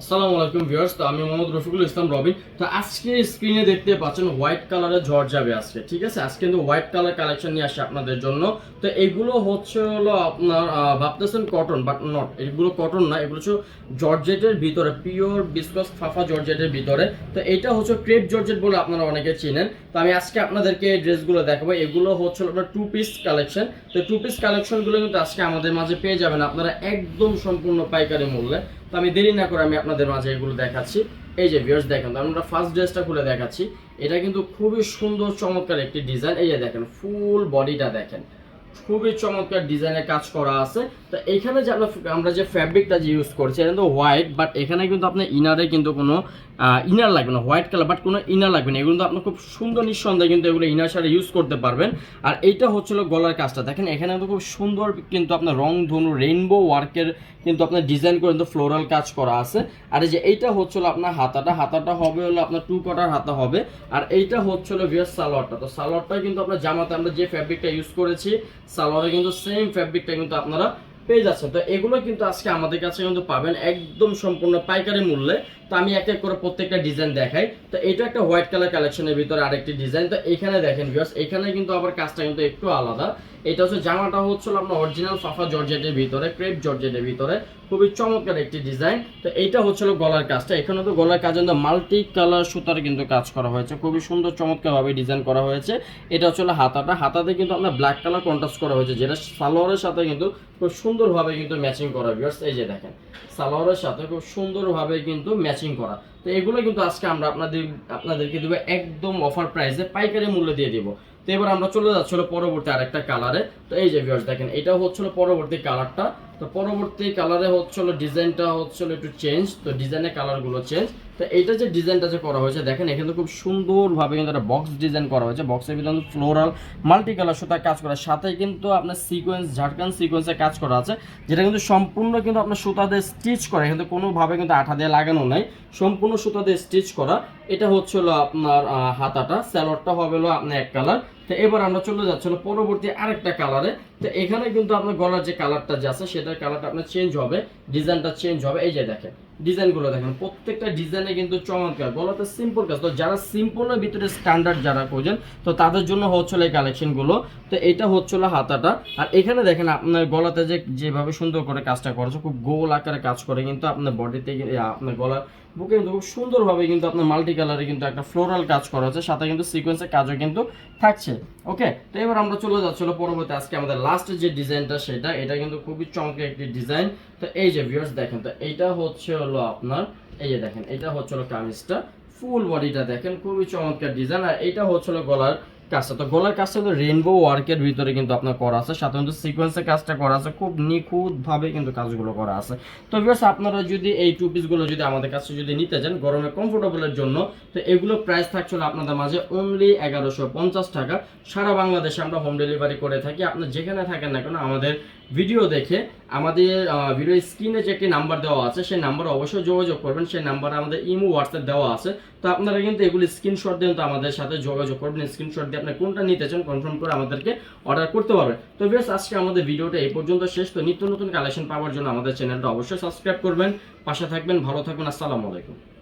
আসসালামু আলাইকুম ভিউয়ার্স, তো আমি মোহাম্মদ রফিকুল ইসলাম রবিন। তো আজকে স্ক্রিনে দেখতে পাচ্ছেন হোয়াইট কালারের ঝড় যাবে আজকে, ঠিক আছে? আজকে কিন্তু হোয়াইট কালার কালেকশন নিয়ে আপনাদের জন্য। তো এগুলো হচ্ছে হলো আপনার ভাবতেছেন কটন বাট নট এগুলো কটন না, এগুলো হচ্ছে জর্জেটের ভিতরে পিওর ফাফা জর্জেটের ভিতরে। তো এটা হচ্ছে ক্রেপ জর্জেট বলে আপনারা অনেকে চিনেন। তো আমি আজকে আপনাদেরকে এই ড্রেসগুলো দেখাবো। এগুলো হচ্ছে আপনার টু পিস কালেকশন তো টু পিস কালেকশনগুলো কিন্তু আজকে আমাদের মাঝে পেয়ে যাবেন আপনারা একদম সম্পূর্ণ পাইকারি মূল্যে। তো আমি দেরি না করে আমি আপনাদের মাঝে এগুলো দেখাচ্ছি। এই যে ভিউয়ার্স দেখেন, আমরা ফার্স্ট ড্রেসটা খুলে দেখাচ্ছি। এটা কিন্তু খুবই সুন্দর, চমৎকার একটি ডিজাইন এই যে দেখেন ফুল বডিটা দেখেন। খুবই চমৎকার ডিজাইনের কাজ করা আছে। তো এখানে যে আমরা যে ফ্যাব্রিকটা যে ইউজ করছি, এটা কিন্তু হোয়াইট বাট এখানে কিন্তু আপনার ইনারে কিন্তু কোনো ইনার লাগবে না হোয়াইট কালার বাট কোনো ইনার লাগবে না। এগুলো কিন্তু আপনি খুব সুন্দর নিঃসন্দেহে কিন্তু এগুলো ইনার সাথে ইউজ করতে পারবেন। আর এইটা হচ্ছিল গলার কাজটা। দেখেন, এখানে কিন্তু খুব সুন্দর কিন্তু আপনার রং, ধনু রেইনবো ওয়ার্কের কিন্তু আপনার ডিজাইন করে কিন্তু ফ্লোরাল কাজ করা আছে। আর এই যে এইটা হচ্ছিল আপনার হাতাটা। হাতাটা হবে হলো আপনার টু কটার হাতা হবে। আর এইটা হচ্ছিল ভিয়ার সালোয়ারটা। তো সালোয়ারটা কিন্তু আপনার জামাতে আমরা যে ফ্যাব্রিকটা ইউজ করেছি সালোয়ারে কিন্তু সেম ফ্যাব্রিকটা কিন্তু আপনারা পেয়ে যাচ্ছেন। তো এগুলো কিন্তু আজকে আমাদের কাছে কিন্তু পাবেন একদম সম্পূর্ণ পাইকারি মূল্যে। তো আমি এক এক করে প্রত্যেকটা ডিজাইন দেখাই। তো এটা একটা হোয়াইট কালার কালেকশনের ভিতরে আরেকটি ডিজাইন। তো এখানে দেখেন ভিউয়ার্স এখানে কিন্তু আবার কাজটা কিন্তু একটু আলাদা। এটা হচ্ছে জামাটা হচ্ছিল আপনার অরিজিনাল ফাফা জর্জেটের ভিতরে ক্রেপ জর্জেটের ভিতরে। খুবই চমৎকার একটি ডিজাইন। তো এইটা হচ্ছিল গলার কাজটা। এখানে তো গলার কাজে কিন্তু মাল্টি কালার সুতার কিন্তু কাজ করা হয়েছে। খুবই সুন্দর, চমৎকারভাবে ডিজাইন করা হয়েছে। এটা হচ্ছে হাতাটা। হাতাতে কিন্তু আপনার ব্ল্যাক কালার কন্ট্রাস্ট করা হয়েছে, যেটা সালোয়ারের সাথে কিন্তু খুব সুন্দরভাবে কিন্তু ম্যাচিং করা ভিউয়ার্স এই যে দেখেন, সালোয়ারের সাথে খুব সুন্দরভাবে কিন্তু ম্যাচিং করা। তো এগুলো কিন্তু আজকে আমরা আপনাদের, আপনাদেরকে দেবো একদম অফার প্রাইসে পাইকারি মূল্য দিয়ে দিব। তো এবার আমরা চলে যাচ্ছিল পরবর্তী আরেকটা কালারে তো এই যে ভিউয়ার্স দেখেন, এটা হচ্ছিল পরবর্তী কালারটা তো পরবর্তী কালারে হচ্ছিল ডিজাইনটা হচ্ছিল একটু চেঞ্জ তো ডিজাইনের কালারগুলো চেঞ্জ তো এইটা যে ডিজাইনটা যে করা হয়েছে, দেখেন এখানে খুব সুন্দরভাবে কিন্তু একটা বক্স ডিজাইন করা হয়েছে। বক্সের ভিতরে কিন্তু ফ্লোরাল মাল্টি কালার সুতার কাজ করা। সাথে কিন্তু আপনার সিকোয়েন্স ঝাড়খান সিকোয়েন্সের কাজ করা আছে, যেটা কিন্তু সম্পূর্ণ কিন্তু আপনার সুতা দিয়ে স্টিচ করে কিন্তু কোনোভাবে কিন্তু আঠা দিয়ে লাগানো নাই। সম্পূর্ণ সুতা দিয়ে স্টিচ করা, এটা হচ্ছে হলো আপনার হাতাটা। স্যালোয়ারটা হবে হলো আপনার এক কালার তো এবার আমরা চলে যাচ্ছিল পরবর্তী আরেকটা কালারে তো এখানে কিন্তু আপনার গলার যে কালারটা যে আছে, সেটার কালারটা আপনার চেঞ্জ হবে ডিজাইনটা চেঞ্জ হবে। এই যে দেখেন ডিজাইনগুলো দেখেন, প্রত্যেকটা ডিজাইনে কিন্তু চমৎকার। গলাতে সিম্পল কাজ। তো যারা সিম্পলের ভিতরে স্ট্যান্ডার্ড যারা খোঁজেন, তো তাদের জন্য হচ্ছিল এই কালেকশনগুলো তো এটা হচ্ছিল হাতাটা। আর এখানে দেখেন, আপনার গলাতে যে, যেভাবে সুন্দর করে কাজটা করেছে খুব গোল আকারে কাজ করে কিন্তু আপনার বডিতে আপনার গলার বুকে কিন্তু খুব সুন্দরভাবে কিন্তু আপনার মাল্টি কালারে কিন্তু একটা ফ্লোরাল কাজ করা হচ্ছে। সাথে কিন্তু সিকোয়েন্সের কাজও কিন্তু থাকছে। ওকে, তো এবার আমরা চলে যাচ্ছিল পরবর্তী আজকে আমাদের লাস্ট যে ডিজাইনটা সেটা, এটা কিন্তু খুবই চমকের একটি ডিজাইন। তো এই যে ভিউয়ার্স দেখেন, তো এইটা হচ্ছে হলো আপনার, এই যে দেখেন, এটা হচ্ছে হলো কামিজটা। ফুল বডিটা দেখেন, খুবই চমৎকার ডিজাইন আর এটা হচ্ছে হলো গলার কাজটা। তো গোলার কাজটা হলো রেনবো ওয়ার্কের ভিতরে কিন্তু আপনার করা আছে। সাধারণত সিকোয়েন্সের কাজটা করা আছে। খুব নিখুঁতভাবে কিন্তু কাজগুলো করা আছে। তো ভিউয়ার্স আপনারা যদি এই টু পিসগুলো যদি আমাদের কাছে যদি নিতে যান গরমে কমফোর্টেবলের জন্য, তো এগুলো প্রাইস থাকছিল আপনাদের মাঝে অনলি এগারোশো পঞ্চাশ টাকা। সারা বাংলাদেশে আমরা হোম ডেলিভারি করে থাকি। আপনার যেখানে থাকেন না কেন, আমাদের ভিডিও দেখে আমাদের ভিডিও স্ক্রিনে যে একটি নাম্বার দেওয়া আছে, সেই নাম্বারে অবশ্যই যোগাযোগ করবেন। সেই নাম্বারে আমাদের ইমো হোয়াটসঅ্যাপ দেওয়া আছে। তো আপনারা কিন্তু এগুলি স্ক্রিনশট দিয়ে তো আমাদের সাথে যোগাযোগ করবেন। স্ক্রিনশট দিয়ে আপনি কোনটা নিতে চান কনফার্ম করে আমাদেরকে অর্ডার করতে পারবেন। তো বেশ আজকে আমাদের ভিডিওটা এই পর্যন্ত শেষ। তো নিত্য নতুন কালেকশন পাওয়ার জন্য আমাদের চ্যানেলটা অবশ্যই সাবস্ক্রাইব করবেন। পাশে থাকবেন, ভালো থাকবেন। আসসালামু আলাইকুম।